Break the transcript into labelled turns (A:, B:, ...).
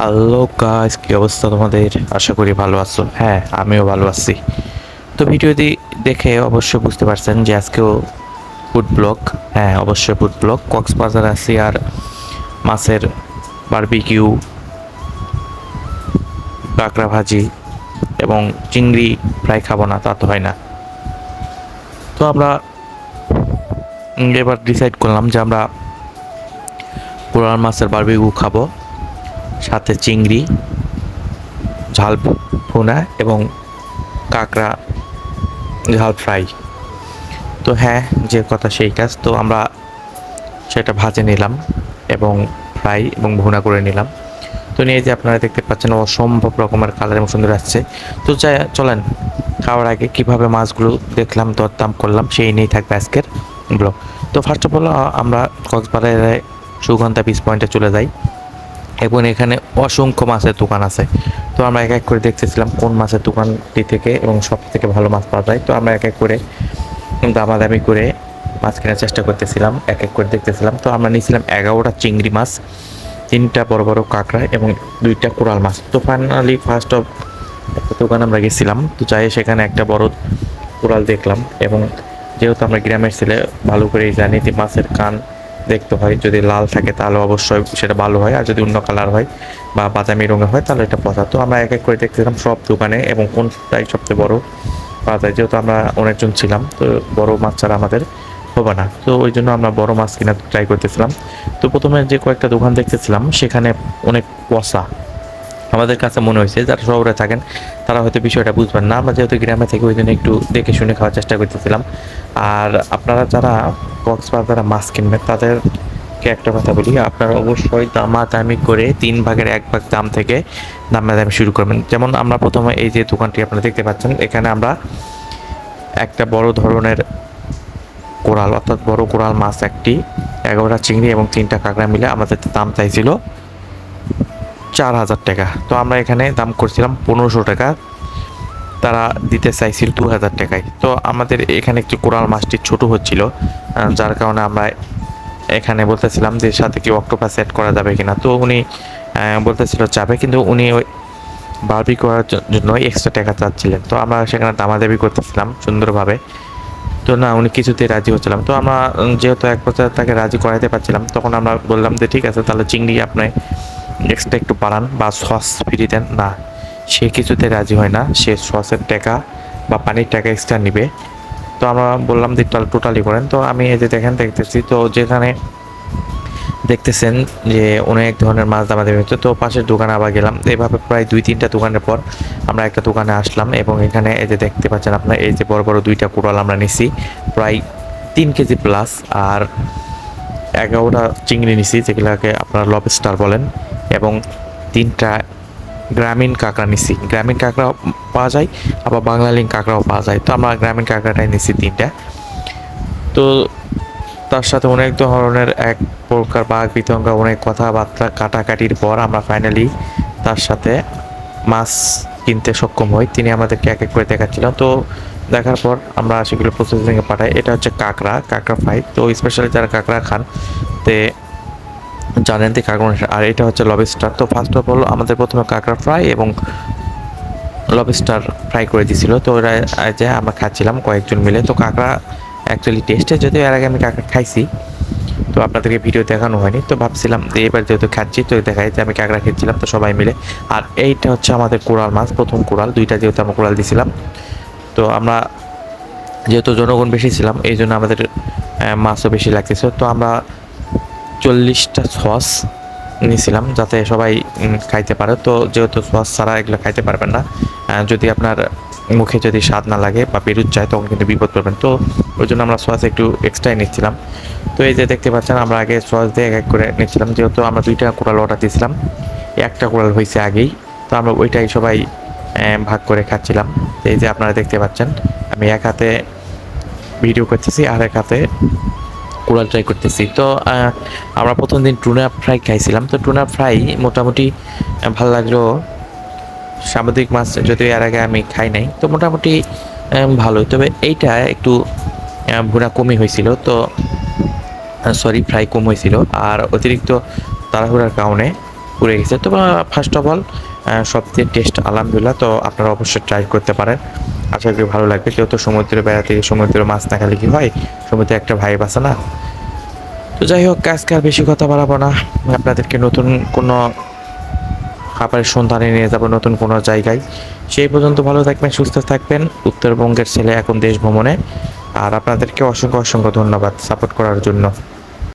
A: Hello guys কি অবস্থা তোমাদের? আশা করি ভালো আছো। হ্যাঁ আমিও ভালো আছি। তো ভিডিওটি দেখে অবশ্যই বুঝতে পারছেন যে আজকেও ফুড ব্লগ হ্যাঁ অবশ্যই ফুড ব্লগ কক্সবাজার আছি আর মাছের বারবিকিউ কাঁকড়া ভাজি এবং চিংড়ি ফ্রাই খাব না, তা তো হয় না। তো আমরা এবার ডিসাইড করলাম যে আমরা কোরাল মাছের বারবিকিউ খাব। সাথে চিংড়ি, ঝাল ভুনা এবং কাঁকড়া ঝাল ফ্রাই। তো হ্যাঁ যে কথা সেই কাজ। তো আমরা সেটা ভাজে নিলাম এবং ফ্রাই এবং ভুনা করে নিলাম। তো নিয়ে যে আপনারা দেখতে পাচ্ছেন, অসম্ভব রকমের কালার এবং সুন্দর আসছে। তো যাই চলেন, খাওয়ার আগে কীভাবে মাছগুলো দেখলাম, দরদাম করলাম, সেই নিয়েই থাকবে আজকের ব্লগ তো ফার্স্ট অফ অল আমরা কক্সবাজারে সুগন্ধা বিচ পয়েন্টে চলে যাই। এবং এখানে অসংখ্য মাছের দোকান আছে। তো আমরা এক এক করে দেখতেছিলাম কোন মাছের দোকানটি থেকে এবং সব থেকে ভালো মাছ পাওয়া যায়। তো আমরা এক এক করে দামাদামি করে মাছ কেনার চেষ্টা করতেছিলাম, এক এক করে দেখতেছিলাম। তো আমরা নিয়েছিলাম এগারোটা চিংড়ি মাছ, তিনটা বড় বড় কাঁকড়া এবং দুইটা কোরাল মাছ। তো ফাইনালি ফার্স্ট অফ একটা দোকান আমরা গেছিলাম। তো যাই সেখানে একটা বড় কোরাল দেখলাম এবং যেহেতু আমরা গ্রামের ছেলে, ভালো করেই জানি যে মাছের কান দেখতে হয়। যদি লাল থাকে তাহলে অবশ্যই সেটা ভালো হয়, আর যদি অন্য কালার হয় বা বাদামি রঙের হয় তাহলে এটা পচা। তো আমরা এক এক করে দেখতেছিলাম সব দোকানে এবং কোনটাই সবচেয়ে বড় পাওয়া যায় যেহেতু আমরা অনেকজন ছিলাম, তো বড় মাছ ছাড়া আমাদের হবে না। তো ওই জন্য আমরা বড় মাছ কিনা ট্রাই করতেছিলাম। তো প্রথমে যে কয়েকটা দোকান দেখতেছিলাম, সেখানে অনেক পচা। আমাদের কাছে মনে হয়েছে, যারা শহরে থাকেন, তারা হয়তো বিষয়টা বুঝবেন না। আমরা যেহেতু গ্রামে থেকে, ওই জন্য একটু দেখে শুনে খাওয়ার চেষ্টা করতেছিলাম। আর আপনারা যারা কক্সবাজারে মাছ কিনবেন, তাদেরকে একটা কথা বলি, আপনারা অবশ্যই দামাদামি করে তিন ভাগের এক ভাগ দাম থেকে দামাদামি শুরু করবেন। যেমন আমরা প্রথমে এই যে দোকানটি আপনারা দেখতে পাচ্ছেন, এখানে আমরা একটা বড় ধরনের কোরাল অর্থাৎ বড় কোরাল মাছ, একটি এগারোটা চিংড়ি এবং তিনটা কাঁকড়া মিলে আমাদের দাম চাইছিল। চার হাজার টাকা। তো আমরা এখানে দাম করছিলাম পনেরোশো টাকা। তারা দিতে চাইছিল দু হাজার টাকায়। তো আমাদের এখানে একটি কোরাল মাছটি ছোট হচ্ছিল যার কারণে আমরা এখানে বলতেছিলাম যে সাথে কি অক্টোপাস সেট করা যাবে কিনা। তো উনি বলতেছিল যাবে, কিন্তু উনি ওই বারবি করার জন্য এক্সট্রা টাকা চাচ্ছিলেন। তো আমরা সেখানে দামাদাবি করতেছিলাম সুন্দরভাবে। তো না, উনি কিছুতে রাজি হচ্ছিলাম তো আমরা যেহেতু এক বছর তাকে রাজি করাইতে পারছিলাম, তখন আমরা বললাম যে ঠিক আছে, তাহলে চিংড়ি আপনি এক্সট্রা একটু বাড়ান, বা সস ফ্রি দেন। না, সে কিছুতে রাজি হয় না। সে সসের টাকা বা পানির টাকা এক্সট্রা নিবে। তো আমরা বললাম যে, টোটালি করেন। তো আমি এই যে দেখেন, দেখতেছি। তো যেখানে দেখতেছেন যে, অনেক ধরনের মাছ দামাদামি হচ্ছে। তো পাশের দোকানে আবার গেলাম। এভাবে প্রায় দুই, তিনটা দোকানের পর আমরা একটা দোকানে আসলাম এবং এখানে এই যে দেখতে পাচ্ছেন আপনার, এই যে বড় বড় দুইটা কুড়াল আমরা নিছি। প্রায় তিন কেজি প্লাস আর এগারোটা চিংড়ি নিছি, যেগুলোকে আপনারা লবস্টার বলেন। এবং তিনটা গ্রামীণ কাঁকড়া নিছি। গ্রামীণ কাঁকড়া পাওয়া যায়, আবার বাংলালিং কাঁকড়াও পাওয়া যায়। তো আমরা গ্রামীণ কাঁকড়াটাই নিছি তিনটা। তো তার সাথে অনেক ধরনের এক প্রকার বাঘ, বিতঙ্গা, অনেক কথাবার্তা কাটাকাটির পর আমরা ফাইনালি তার সাথে মাছ কিনতে সক্ষম হই। তিনি আমাদেরকে এক এক করে দেখাচ্ছিলেন। তো দেখার পর আমরা সেগুলো প্রসেসিংয়ে পাঠাই। এটা হচ্ছে কাঁকড়া কাঁকড়া ফ্রাই তো স্পেশালি যারা কাঁকড়া খান, তে জানেন যে কাঁকড়া আর এটা হচ্ছে লবস্টার তো ফার্স্ট অফ অল আমাদের প্রথমে কাঁকড়া ফ্রাই এবং লবস্টার ফ্রাই করে দিয়েছিল। তো ওরা যে আমরা খাচ্ছিলাম কয়েকজন মিলে। তো কাঁকড়া অ্যাকচুয়ালি টেস্টে যদিও এর আগে আমি কাঁকড়া খাইছি, তো আপনাদেরকে ভিডিও দেখানো হয়নি। তো ভাবছিলাম যে এবার যেহেতু খাচ্ছি, তো দেখাই যে আমি কাঁকড়া খেয়েছিলাম, তো সবাই মিলে। আর এইটা হচ্ছে আমাদের কোরাল মাছ, প্রথম কোরাল। দুইটা যেহেতু আমরা কোরাল দিছিলাম তো আমরা যেহেতু জনগণ বেশি ছিলাম এই জন্য আমাদের মাছও বেশি লাগতেছে। তো আমরা চল্লিশটা সস নিয়েছিলাম যাতে সবাই খাইতে পারে। তো যেহেতু সস ছাড়া এগুলো খাইতে পারবেন না যদি আপনার মুখে যদি স্বাদ না লাগে বা পেরুত যায়, তখন কিন্তু বিপদ পড়বেন। তো ওই জন্য আমরা সস একটু এক্সট্রাই নিচ্ছিলাম। তো এই যে দেখতে পাচ্ছেন, আমরা আগে সস দিয়ে এক এক করে নিচ্ছিলাম। যেহেতু আমরা দুইটা কোরাল অর্ডার দিয়েছিলাম, একটা কোরাল হয়েছে আগেই। তো আমরা ওইটাই সবাই ভাগ করে খাচ্ছিলাম। এই যে আপনারা দেখতে পাচ্ছেন, আমি এক হাতে ভিডিও করতেছি, আর এক হাতে কোরাল ট্রাই করতেছি। তো আমরা প্রথম দিন টুনা ফ্রাই খাইছিলাম। তো টুনা ফ্রাই মোটামুটি ভালো লাগল। সামুদ্রিক মাছ যদিও এর আগে আমি খাই নাই। তো মোটামুটি ভালো ভালোই। তবে এইটা একটু ভুনা কমই হয়েছিল। তো সরি ফ্রাই কম হয়েছিল। আর অতিরিক্ত তাড়াহুড়ার কারণে পুড়ে গেছে। তো ফার্স্ট অফ অল সবচেয়ে টেস্ট আলহামদুলিল্লাহ, তো আপনারা অবশ্যই ট্রাই করতে পারেন। আশা করি ভালো লাগবে। যেহেতু সমুদ্রে বেড়াতে গিয়ে সমুদ্রের মাছ না খেলে কি হয়? সমুদ্রে একটা ভাই আছে না? তো যাই হোক, আজকে আর বেশি কথা বাড়াবো না। আপনাদেরকে নতুন কোনো খাবারের সন্ধানে নিয়ে যাব, নতুন কোনো জায়গায়। সেই পর্যন্ত ভালো থাকবেন, সুস্থ থাকবেন। উত্তরবঙ্গের ছেলে এখন দেশ ভ্রমণে আর আপনাদেরকে অসংখ্য অসংখ্য ধন্যবাদ সাপোর্ট করার জন্য।